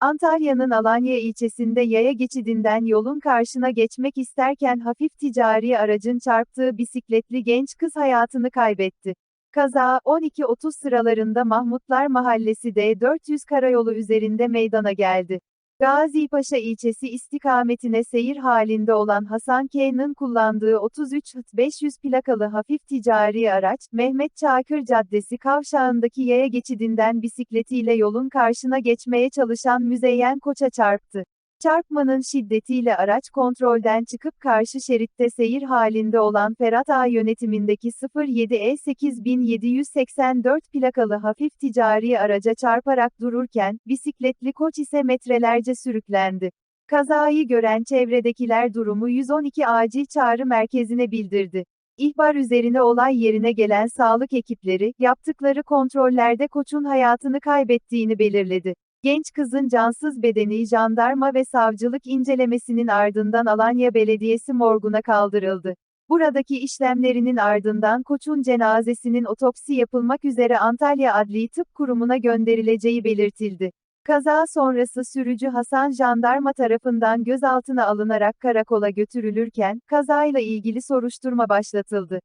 Antalya'nın Alanya ilçesinde yaya geçidinden yolun karşına geçmek isterken hafif ticari aracın çarptığı bisikletli genç kız hayatını kaybetti. Kaza, 12.30 sıralarında Mahmutlar Mahallesi D400 karayolu üzerinde meydana geldi. Gazipaşa ilçesi istikametine seyir halinde olan Hasan K'nın kullandığı 33 Hıt 500 plakalı hafif ticari araç, Mehmet Çakır Caddesi kavşağındaki yaya geçidinden bisikletiyle yolun karşına geçmeye çalışan Müzeyyen Koç'a çarptı. Çarpmanın şiddetiyle araç kontrolden çıkıp karşı şeritte seyir halinde olan Ferhat A yönetimindeki 07E 8784 plakalı hafif ticari araca çarparak dururken, bisikletli koç ise metrelerce sürüklendi. Kazayı gören çevredekiler durumu 112 acil çağrı merkezine bildirdi. İhbar üzerine olay yerine gelen sağlık ekipleri, yaptıkları kontrollerde koçun hayatını kaybettiğini belirledi. Genç kızın cansız bedeni jandarma ve savcılık incelemesinin ardından Alanya Belediyesi morguna kaldırıldı. Buradaki işlemlerinin ardından koçun cenazesinin otopsi yapılmak üzere Antalya Adli Tıp Kurumu'na gönderileceği belirtildi. Kaza sonrası sürücü Hasan jandarma tarafından gözaltına alınarak karakola götürülürken, kazayla ilgili soruşturma başlatıldı.